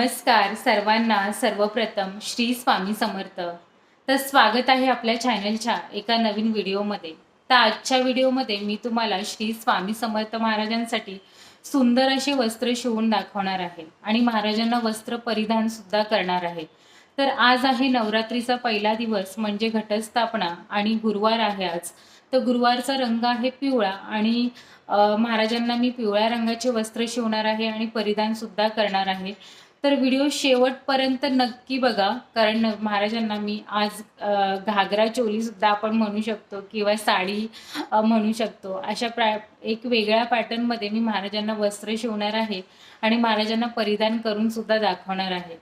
नमस्कार सर्वांना सर्वप्रथम श्री स्वामी समर्थ. तर स्वागत आहे आपल्या चॅनलच्या एका नवीन व्हिडिओमध्ये तर आजच्या व्हिडिओमध्ये मी तुम्हाला श्री स्वामी समर्थ महाराजांसाठी सुंदर असे वस्त्र शिवून दाखवणार आहे आणि महाराजांना वस्त्र परिधान सुद्धा करणार आहे. तर आज आहे नवरात्रीचा पहिला दिवस म्हणजे घटस्थापना आणि गुरुवार आहे आज. तर गुरुवारचा रंग आहे पिवळा आणि महाराजांना मी पिवळ्या रंगाचे वस्त्र शिवणार आहे आणि परिधान सुद्धा करणार आहे. तर व्हिडिओ शेवटपर्यंत नक्की बघा. कारण महाराजांना मी आज घागरा चोलीसुद्धा आपण म्हणू शकतो किंवा साडी म्हणू शकतो. अशा प्रा एक वेगळ्या पॅटर्नमध्ये मी महाराजांना वस्त्र शिवणार आहे आणि महाराजांना परिधान करून सुद्धा दाखवणार आहे.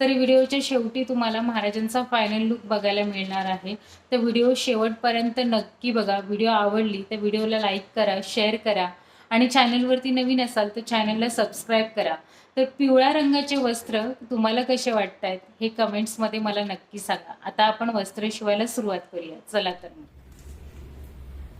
तर व्हिडिओच्या शेवटी तुम्हाला महाराजांचा फायनल लुक बघायला मिळणार आहे. तर व्हिडिओ शेवटपर्यंत नक्की बघा. व्हिडिओ आवडली तर व्हिडिओला लाईक करा शेअर करा आणि चॅनलवरती नवीन असाल तर चॅनलला सबस्क्राईब करा. तर पिवळ्या रंगाचे वस्त्र तुम्हाला कसे वाटत आहेत हे कमेंट्समध्ये मला नक्की सांगा. आता आपण वस्त्र शिवायला सुरुवात करूया. चला तर मग.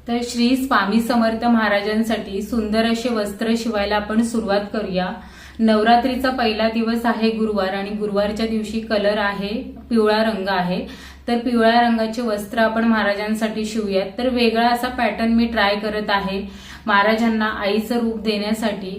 तर श्री स्वामी समर्थ महाराजांसाठी सुंदर असे वस्त्र शिवायला आपण सुरुवात करूया. नवरात्रीचा पहिला दिवस आहे गुरुवार आणि गुरुवारच्या दिवशी कलर आहे पिवळा रंग आहे. तर पिवळ्या रंगाचे वस्त्र आपण महाराजांसाठी शिवूयात. तर वेगळा असा पॅटर्न मी ट्राय करत आहे. महाराजांना आईचं रूप देण्यासाठी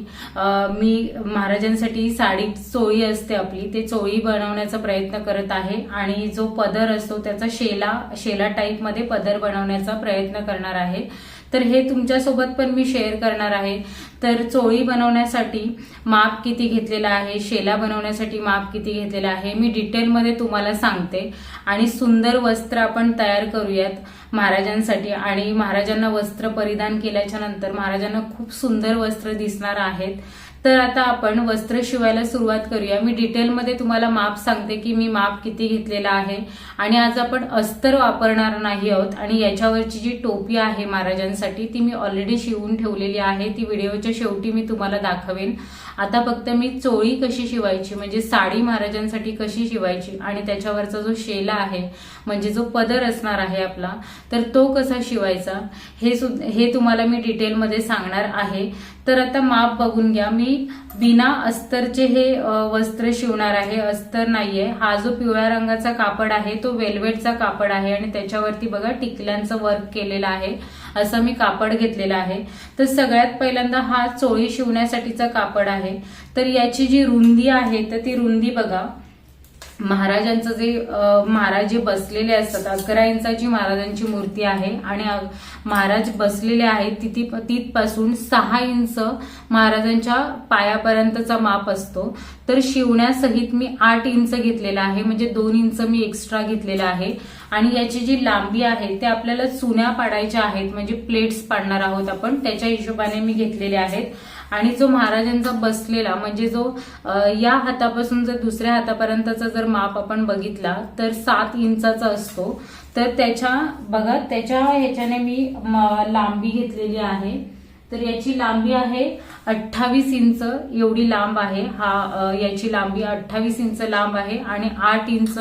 मी महाराजांसाठी साडी चोळी असते आपली ते चोळी बनवण्याचा प्रयत्न करत आहे आणि जो पदर असतो त्याचा शेला शेला टाईपमध्ये पदर बनवण्याचा प्रयत्न करणार आहे. तर हे तुमच्यासोबत पण मी शेअर करणार आहे. तर चोळी बनवण्यासाठी माप किती घेतलेला आहे शेला बनवण्यासाठी माप किती घेतलेला आहे मी डिटेलमध्ये तुम्हाला सांगते. आणि सुंदर वस्त्र आपण तयार करूयात. महाराजांसाठी आणि महाराजांना वस्त्र परिधान केल्याच्यानंतर महाराजांना खूप सुंदर वस्त्र दिसणार आहेत. तर आता आपण वस्त्र शिवायला सुरुवात करूया. मी डिटेलमध्ये तुम्हाला माप सांगते की मी माप किती घेतलेला आहे. आणि आज आपण अस्तर वापरणार नाही आहोत. आणि याच्यावरची जी टोपी आहे महाराजांसाठी ती मी ऑलरेडी शिवून ठेवलेली आहे. ती व्हिडिओच्या शेवटी मी तुम्हाला दाखवेन. आता फक्त मी चोळी कशी शिवायची म्हणजे साडी महाराजांसाठी कशी शिवायची आणि त्याच्यावरचा जो शेला आहे म्हणजे जो पदर असणार आहे आपला तर तो कसा शिवायचा हे हे तुम्हाला मी डिटेलमध्ये सांगणार आहे. तर आता माप बघून घ्या. मी बिना अस्तरचे हे वस्त्र शिवणार आहे. अस्तर नाहीये. हा जो पिवळ्या रंगाचा कापड आहे तो वेल्वेटचा कापड आहे आणि त्याच्यावरती बघा टिकल्यांचं वर्क केलेलं आहे. असं मी कापड घेतलेलं आहे. तर सगळ्यात पहिल्यांदा हा चोळी शिवण्यासाठीचा कापड आहे. तर याची जी रुंदी आहे तर ती रुंदी बघा. महाराजांचं जे महाराज जे बसलेले असतात अकरा इंचाची महाराजांची मूर्ती आहे आणि महाराज बसलेले आहेत तिथे तिथपासून सहा इंच महाराजांच्या पायापर्यंतचा माप असतो. तर शिवण्यासहित मी आठ इंच घेतलेला आहे म्हणजे दोन इंच मी एक्स्ट्रा घेतलेला आहे. आणि याची जी लांबी आहे ते आपल्याला चुन्या पाडायच्या आहेत म्हणजे प्लेट्स पाडणार आहोत आपण त्याच्या हिशोबाने मी घेतलेले आहेत. आणि जो महाराजांचा बसलेला म्हणजे जो या हातापासून जर दुसऱ्या हातापर्यंतचा जर माप आपण बघितला तर सात इंचाचा असतो. तर त्याच्या बघा त्याच्या ह्याच्याने मी लांबी घेतलेली आहे. तर याची लांबी आहे अठ्ठावीस इंच एवढी लांब आहे. हा याची लांबी अठ्ठावीस इंच लांब आहे आणि आठ इंच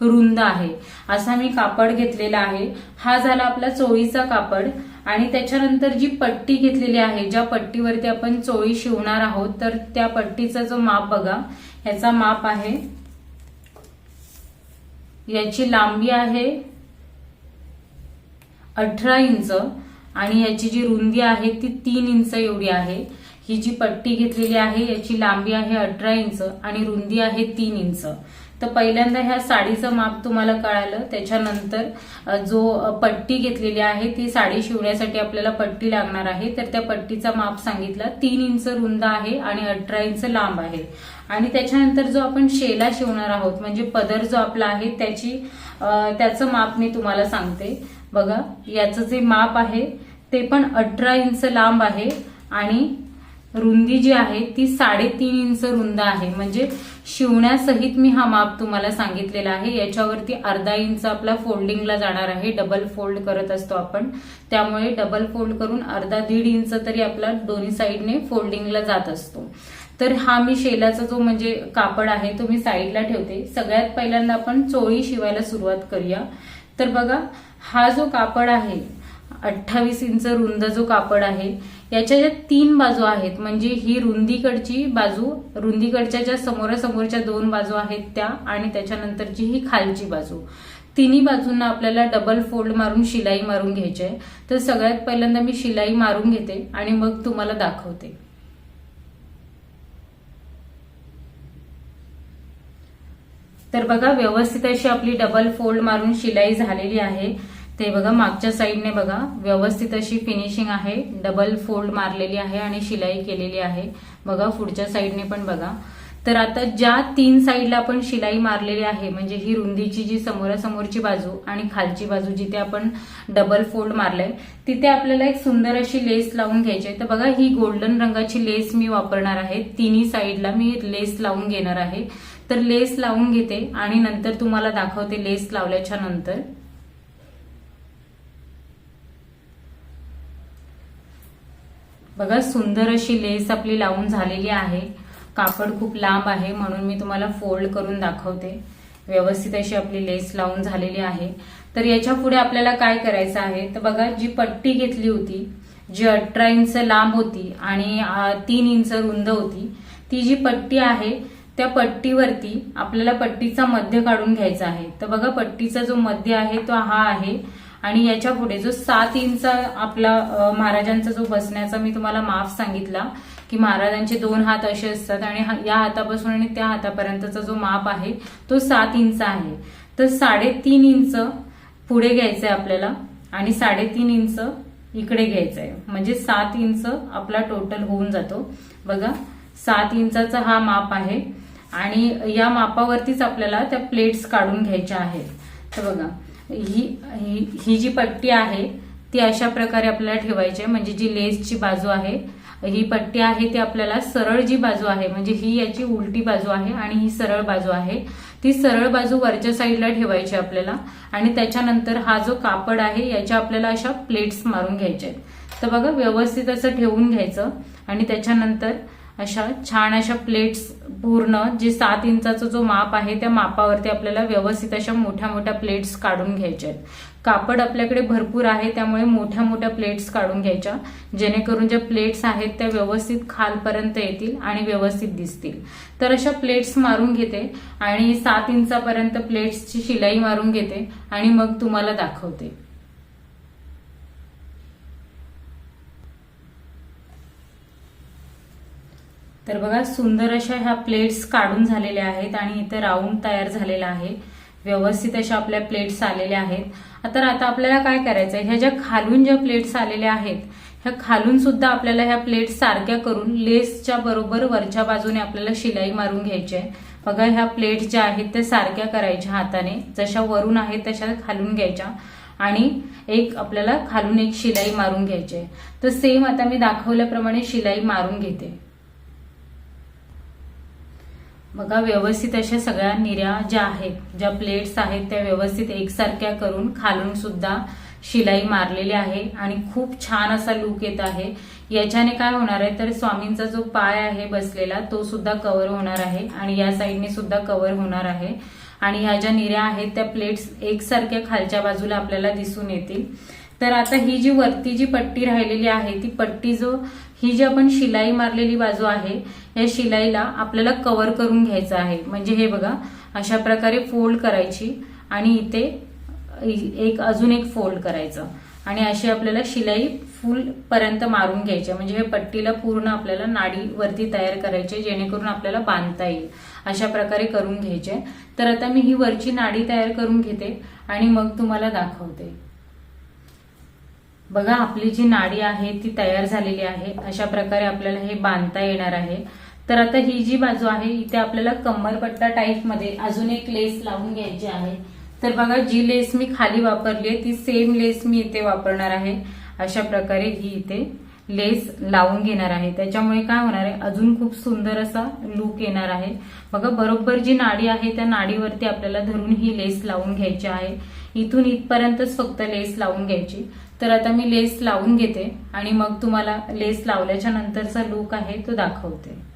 रुंद आहे. असा मी कापड घेतलेला आहे. हा झाला आपला चोळीचा कापड आणि त्याच्यानंतर जी पट्टी घेतलेली आहे ज्या पट्टीवरती आपण चोळी शिवणार आहोत तर त्या पट्टीचा जो माप बघा ह्याचा माप आहे. याची लांबी आहे अठरा इंच आणि याची जी रुंदी आहे ती तीन इंच एवढी आहे. ही जी पट्टी घेतलेली आहे याची लांबी आहे अठरा इंच आणि रुंदी आहे तीन इंच. तर पहिल्यांदा ह्या साडीचं माप तुम्हाला कळालं. त्याच्यानंतर जो पट्टी घेतलेली आहे ती साडी शिवण्यासाठी आपल्याला पट्टी लागणार आहे. तर त्या पट्टीचा माप सांगितला. तीन इंच रुंद आहे आणि अठरा इंच लांब आहे. आणि त्याच्यानंतर जो आपण शेला शिवणार आहोत म्हणजे पदर जो आपला आहे त्याची त्याचं माप मी तुम्हाला सांगते. बघा याचं जे माप आहे ते पण अठरा इंच लांब आहे आणि रुंदी जी आहे ती साडेतीन इंच रुंद आहे. म्हणजे शिवण्यासहित मी हा माप तुम्हाला सांगितलेला आहे. याच्यावरती अर्धा इंच आपला फोल्डिंगला जाणार आहे. डबल फोल्ड करत असतो आपण. त्यामुळे डबल फोल्ड करून अर्धा दीड इंच तरी आपला दोन्ही साईडने फोल्डिंगला जात असतो. तर हा मी शेलाचा जो म्हणजे कापड आहे तो मी साईडला ठेवते. सगळ्यात पहिल्यांदा आपण चोळी शिवायला सुरुवात करूया. तर बघा हा जो कापड आहे अठ्ठावीस इंच रुंद जो कापड आहे याच्या ज्या तीन बाजू आहेत म्हणजे ही रुंदीकडची बाजू रुंदीकडच्या ज्या समोरासमोरच्या दोन बाजू आहेत त्या आणि त्याच्यानंतरची ही खालची बाजू. तिन्ही बाजूंना आपल्याला डबल फोल्ड मारून शिलाई मारून घ्यायची आहे. तर सगळ्यात पहिल्यांदा मी शिलाई मारून घेते आणि मग तुम्हाला दाखवते. तर बघा व्यवस्थित अशी आपली डबल फोल्ड मारून शिलाई झालेली आहे. ते बघा मागच्या साईडने बघा व्यवस्थित अशी फिनिशिंग आहे. डबल फोल्ड मारलेली आहे आणि शिलाई केलेली आहे. बघा पुढच्या साईडने पण बघा. तर आता ज्या तीन साईडला आपण शिलाई मारलेली आहे म्हणजे ही रुंदीची जी समोरासमोरची बाजू आणि खालची बाजू जिथे आपण डबल फोल्ड मारलाय तिथे आपल्याला एक सुंदर अशी लेस लावून घ्यायची आहे. तर बघा ही गोल्डन रंगाची लेस मी वापरणार आहे. तिन्ही साईडला मी लेस लावून घेणार आहे. तर लेस लावून घेते आणि नंतर तुम्हाला दाखवते लेस लावल्याच्या नंतर. बघा सुंदर अशी लेस आपली लावून झालेली आहे. कापड खूप लांब आहे म्हणून मी तुम्हाला फोल्ड करून दाखवते. व्यवस्थित अशी आपली लेस लावून झालेली आहे. तर याच्यापुढे आपल्याला काय करायचं आहे? तर बघा जी पट्टी घेतली होती जी अठरा इंच लांब होती आणि तीन इंच रुंद होती ती जी पट्टी आहे त्या पट्टीवरती आपल्याला पट्टीचा मध्य काढून घ्यायचा आहे. तर बघा पट्टीचा जो मध्य आहे तो हा आहे. आणि याच्यापुढे जो सात इंच आपला महाराजांचा जो बसण्याचा मी तुम्हाला माफ सांगितला की महाराजांचे दोन हात असे असतात आणि या हातापासून आणि त्या हातापर्यंतचा जो माप आहे तो सात इंच आहे. तर साडेतीन इंच पुढे घ्यायचंय आपल्याला आणि साडेतीन इंच इकडे घ्यायचंय. म्हणजे सात इंच आपला टोटल होऊन जातो. बघा सात इंचाचा हा माप आहे आणि या मापावरतीच आपल्याला त्या प्लेट्स काढून घ्यायच्या आहेत. तर बघा ही ही जी पट्टी आहे ती अशा प्रकारे आपल्याला ठेवायची आहे. म्हणजे जी लेसची बाजू आहे ही पट्टी आहे ती आपल्याला सरळ जी बाजू आहे म्हणजे ही याची उलटी बाजू आहे आणि ही सरळ बाजू आहे ती सरळ बाजू वरच्या साईडला ठेवायची आपल्याला. आणि त्याच्यानंतर हा जो कापड आहे याच्या आपल्याला अशा प्लेट्स मारून घ्यायच्या आहेत. तर बघा व्यवस्थित असं ठेवून घ्यायचं. आणि त्याच्यानंतर अशा छान अशा प्लेट्स पूर्ण जे सात इंचाचा जो माप आहे त्या मापावरती आपल्याला व्यवस्थित अशा मोठ्या मोठ्या प्लेट्स काढून घ्यायच्या आहेत. कापड आपल्याकडे भरपूर आहे त्यामुळे मोठ्या मोठ्या प्लेट्स काढून घ्यायच्या जेणेकरून ज्या प्लेट्स आहेत त्या व्यवस्थित खालपर्यंत येतील आणि व्यवस्थित दिसतील. तर अशा प्लेट्स मारून घेते आणि सात इंचापर्यंत प्लेट्सची शिलाई मारून घेते आणि मग तुम्हाला दाखवते. तर बघा सुंदर अशा ह्या प्लेट्स काढून झालेल्या आहेत आणि इथे राऊंड तयार झालेला आहे. व्यवस्थित अशा आपल्या प्लेट्स आलेल्या आहेत. तर आता आपल्याला काय करायचं आहे ह्या ज्या खालून ज्या प्लेट्स आलेल्या आहेत ह्या खालून सुद्धा आपल्याला ह्या प्लेट्स सारख्या करून लेसच्या बरोबर वरच्या बाजूने आपल्याला शिलाई मारून घ्यायची आहे. बघा ह्या प्लेट्स ज्या आहेत त्या सारख्या करायच्या हाताने. जशा वरून आहेत तशा खालून घ्यायच्या. आणि एक आपल्याला खालून एक शिलाई मारून घ्यायची आहे. तर सेम आता मी दाखवल्याप्रमाणे शिलाई मारून घेते. बघा व्यवस्थित अशा सगळ्या निऱ्या ज्या आहेत ज्या प्लेट्स आहेत त्या व्यवस्थित एकसारख्या करून खालून सुद्धा शिलाई मारलेली आहे आणि खूप छान असा लुक येत आहे. याच्याने काय होणार आहे तर स्वामींचा जो पाय आहे बसलेला तो सुद्धा कव्हर होणार आहे आणि या साईडने सुद्धा कव्हर होणार आहे. आणि ह्या ज्या निऱ्या आहेत त्या प्लेट्स एकसारख्या खालच्या बाजूला आपल्याला दिसून येतील. तर आता ही जी वरती जी पट्टी राहिलेली आहे ती पट्टी जो ही जी आपण शिलाई मारलेली बाजू आहे या शिलाईला आपल्याला कव्हर करून घ्यायचं आहे. म्हणजे हे बघा अशा प्रकारे फोल्ड करायची आणि इथे एक अजून एक फोल्ड करायचं. आणि अशी आपल्याला शिलाई फुल पर्यंत मारून घ्यायची. म्हणजे हे पट्टीला पूर्ण आपल्याला नाडी वरती तयार करायची जेणेकरून आपल्याला बांधता येईल. अशा प्रकारे करून घ्यायचे. तर आता मी ही वरची नाडी तयार करून घेते आणि मग तुम्हाला दाखवते. बघा आपली जी नाडी आहे ती तयार झालेली आहे. अशा प्रकारे आपल्याला हे बांधता येणार आहे. तर आता ही जी बाजू आहे इथे आपल्याला कमरपट्टा टाईपमध्ये अजून एक लेस लावून घ्यायची आहे. तर बघा जी लेस मी खाली वापरली आहे ती सेम लेस मी इथे वापरणार आहे. अशा प्रकारे ही इथे लेस लावून घेणार आहे. त्याच्यामुळे काय होणार आहे अजून खूप सुंदर असा लुक येणार आहे. बघा बरोबर जी नाडी आहे त्या नाडीवरती आपल्याला धरून ही लेस लावून घ्यायची आहे. इथून इथपर्यंतच फक्त लेस लावून घ्यायची. तर आता मी लेस लावून घेते आणि मग तुम्हाला लेस लावल्याच्या नंतरचा लुक आहे तो दाखवते.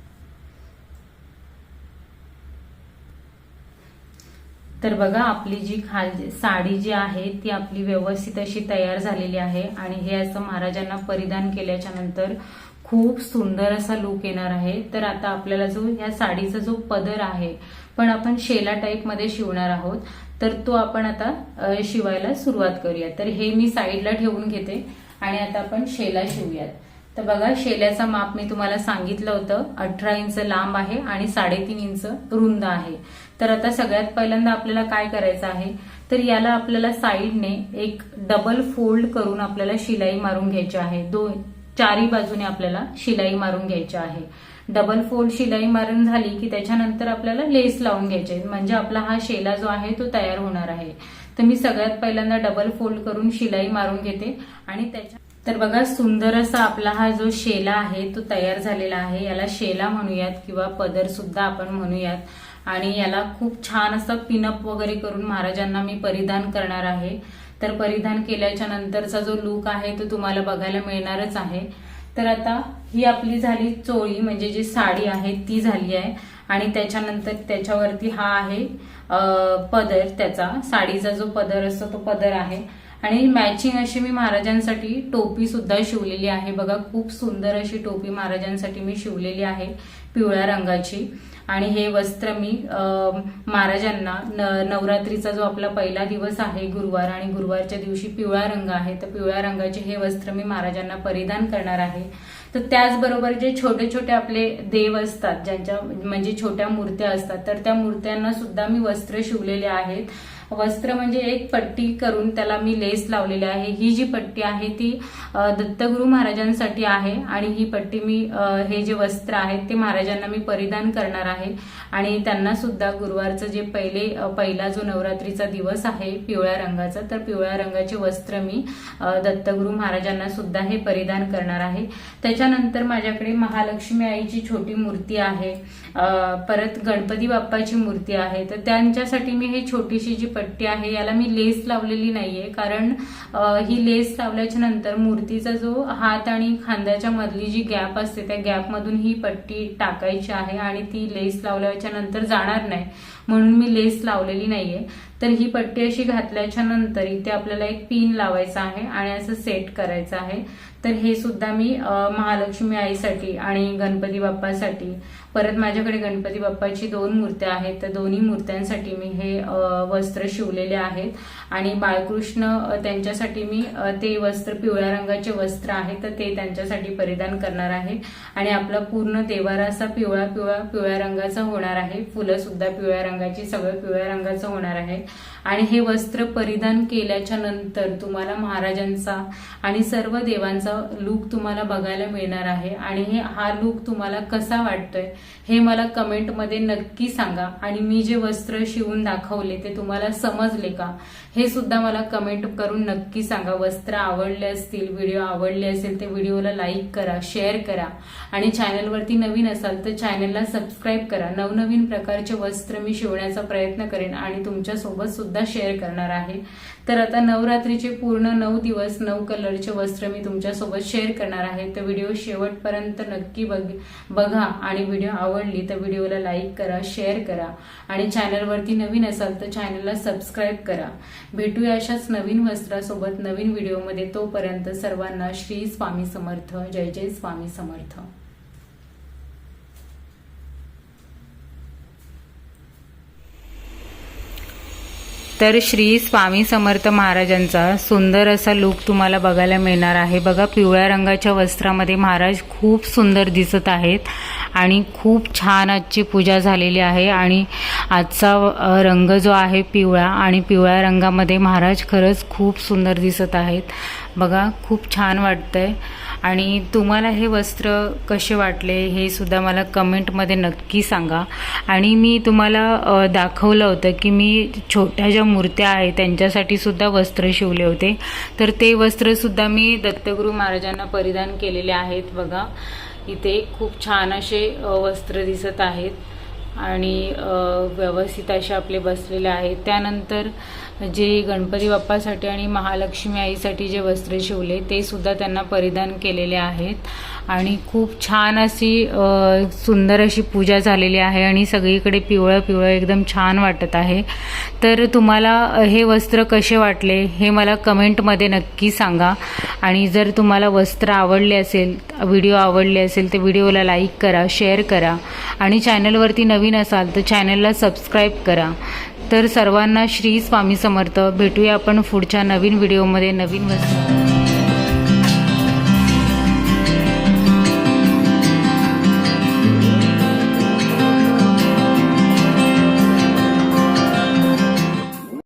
तर बघा आपली जी खाल साडी जी आहे ती आपली व्यवस्थित अशी तयार झालेली आहे आणि हे असं महाराजांना परिधान केल्याच्यानंतर खूप सुंदर असा लुक येणार आहे. तर आता आपल्याला जो ह्या साडीचा जो पदर आहे पण आपण शेला टाईपमध्ये शिवणार आहोत. तर तो आपण आता शिवायला सुरुवात करूया. तर हे मी साईडला ठेवून घेते आणि आता आपण शेला शिवूयात. तर बघा शेल्याचा माप मी तुम्हाला सांगितलं होतं. अठरा इंच लांब आहे आणि साडेतीन इंच रुंद आहे. तर आता सगळ्यात पहिल्यांदा आपल्याला काय करायचं आहे? तर याला आपल्याला साईडने एक डबल फोल्ड करून आपल्याला शिलाई मारून घ्यायची आहे. दोन चारी बाजूने आपल्याला शिलाई मारून घ्यायची आहे. डबल फोल्ड शिलाई मारून झाली की त्याच्यानंतर आपल्याला लेस लावून घ्यायचे. म्हणजे आपला हा शेला जो आहे तो तयार होणार आहे. तर मी सगळ्यात पहिल्यांदा डबल फोल्ड करून शिलाई मारून घेते. आणि त्याच्या तर बघा सुंदर असा आपला हा जो शेला आहे तो तयार झालेला आहे. याला शेला म्हणूयात किंवा पदर सुद्धा आपण म्हणूयात. आणि याला खूप छान असं पिनअप वगैरे करून महाराजांना मी परिधान करणार आहे. तर परिधान केल्याच्या नंतरचा जो लुक आहे तो तुम्हाला बघायला मिळणारच आहे. तर आता ही आपली झाली चोळी म्हणजे जी साडी आहे ती झाली आहे. आणि त्याच्यानंतर त्याच्यावरती हा आहे पदर त्याचा साडीचा जो पदर असतो तो पदर आहे. आणि मॅचिंग अशी मी महाराजांसाठी टोपी सुद्धा शिवलेली आहे. बघा खूप सुंदर अशी टोपी महाराजांसाठी मी शिवलेली आहे पिवळ्या रंगाची. आणि हे वस्त्र मी महाराजांना न- नवरात्रीचा जो आपला पहिला दिवस आहे गुरुवार आणि गुरुवारच्या दिवशी पिवळा रंग आहे तर पिवळ्या रंगाचे हे वस्त्र मी महाराजांना परिधान करणार आहे. तर त्याचबरोबर जे छोटे छोटे आपले देव असतात ज्यांच्या म्हणजे छोट्या मूर्त्या असतात तर त्या मूर्त्यांना सुद्धा मी वस्त्र शिवलेले आहेत. वस्त्र म्हणजे एक पट्टी करून त्याला मी लेस लावलेली आहे. ही जी पट्टी आहे ती दत्तगुरु महाराजांसाठी आहे आणि ही पट्टी मी हे जे वस्त्र आहेत ते महाराजांना मी परिधान करणार आहे. आणि त्यांना सुद्धा गुरुवारचं जे पहिले पहिला जो नवरात्रीचा दिवस आहे पिवळ्या रंगाचा तर पिवळ्या रंगाचे वस्त्र मी दत्तगुरू दत्तगुरु महाराजांना सुद्धा हे परिधान करणार आहे. त्याच्यानंतर माझ्याकडे महालक्ष्मी आईची छोटी मूर्ती आहे परत गणपती बाप्पाची मूर्ती आहे तर त्यांच्यासाठी मी हे छोटीशी जी पट्टी आहे याला मी लेस लावलेली नाहीये कारण ही लेस लावल्याच्या नंतर मूर्तीचा जो हात आणि खांद्याच्या मधली जी गॅप असते त्या गॅपमधून ही पट्टी टाकायची आहे आणि ती लेस लावल्या लावल्याच्या नंतर जाणार नाही. म्हणून मी लेस लावलेली नाहीये. तर ही पट्टी अशी घातल्याच्या नंतर इथे आपल्याला एक पिन लावायचा आहे आणि असं सेट करायचं आहे. तर हे सुद्धा मी महालक्ष्मी आईसाठी आणि गणपती बाप्पासाठी परत माझ्याकडे गणपती बाप्पाची दोन मूर्त्या आहेत. तर दोन्ही मूर्त्यांसाठी मी हे वस्त्र शिवलेले आहेत. आणि बाळकृष्ण त्यांच्यासाठी मी ते वस्त्र पिवळ्या रंगाचे वस्त्र आहे तर ते त्यांच्यासाठी परिधान करणार आहे. आणि आपला पूर्ण देवारा असा पिवळा पिवळा पिवळ्या रंगाचा होणार आहे. फुलं सुद्धा पिवळ्या रंगाची सगळं पिवळ्या रंगाचं होणार आहे. आणि हे वस्त्र परिधान केल्याच्यानंतर तुम्हाला महाराजांचा आणि सर्व देवांचा लूक तुम्हाला बघायला मिळणार आहे. आणि हे हा लूक तुम्हाला कसा वाटतोय हे मला कमेंटमध्ये नक्की सांगा. आणि मी जे वस्त्र शिवून दाखवले ते तुम्हाला समजले का? हे सुद्धा मला कमेंट करून नक्की सांगा. वस्त्र आवडले असतील व्हिडिओ आवडले असेल ते व्हिडिओला लाईक करा शेअर करा. आणि चॅनलवरती नवीन असाल तर चॅनलला सबस्क्राईब करा. नवनवीन प्रकारचे वस्त्र मी शिवण्याचा प्रयत्न करेन आणि तुमच्यासोबत सुद्धा शेअर करणार आहे. तर आता नवरात्रीचे पूर्ण नऊ दिवस नऊ कलरचे वस्त्र मी तुमच्यासोबत शेअर करणार आहे. तर व्हिडिओ शेवटपर्यंत नक्की बघ बघा आणि व्हिडिओ आवडली तर व्हिडिओला लाईक करा शेअर करा आणि चॅनलवरती नवीन असाल तर चॅनलला सबस्क्राईब करा. भेटूया अशाच नवीन वस्त्रासोबत नवीन व्हिडिओमध्ये तोपर्यंत सर्वांना श्री स्वामी समर्थ. जय जय स्वामी समर्थ. तर श्री स्वामी समर्थ महाराजांचा सुंदर असा लुक तुम्हाला बघायला मिळणार आहे. बघा पिवळ्या रंगाच्या वस्त्रामध्ये महाराज खूप सुंदर दिसत आहेत आणि खूप छान आजची पूजा झालेली आहे आणि आजचा रंग जो आहे पिवळा आणि पिवळ्या रंगामध्ये महाराज खरंच खूप सुंदर दिसत आहेत. बघा खूप छान वाटतंय. आणि तुम्हाला हे वस्त्र कसे वाटले हे सुद्धा मला कमेंटमध्ये नक्की सांगा. आणि मी तुम्हाला दाखवलं होतं की मी छोट्या ज्या मूर्त्या आहेत त्यांच्यासाठी सुद्धा वस्त्र शिवले होते. तर ते वस्त्रसुद्धा मी दत्तगुरू महाराजांना परिधान केलेले आहेत बघा. इथे खूप छान असे वस्त्र दिसत आहेत. आणि व्यवस्थित असे आपले बसलेले आहेत. त्यानंतर जे गणपती बाप्पासाठी आणि महालक्ष्मी आईसाठी जे वस्त्र शिवले ते सुद्धा त्यांना परिधान केलेले आहेत. आणि खूप छान अशी सुंदर अशी पूजा झालेली आहे आणि सगळीकडे पिवळं पिवळं एकदम छान वाटत आहे. तर तुम्हाला हे वस्त्र कसे वाटले हे मला कमेंटमध्ये नक्की सांगा. आणि जर तुम्हाला वस्त्र आवडले असेल व्हिडिओ आवडले असेल तर व्हिडिओला लाईक करा शेअर करा. आणि चॅनलवरती नवीन असाल तर चॅनलला सबस्क्राईब करा. तर सर्वांना श्री स्वामी समर्थ. भेटूया आपण पुढच्या नवीन व्हिडिओमध्ये. नवीन वस्तू.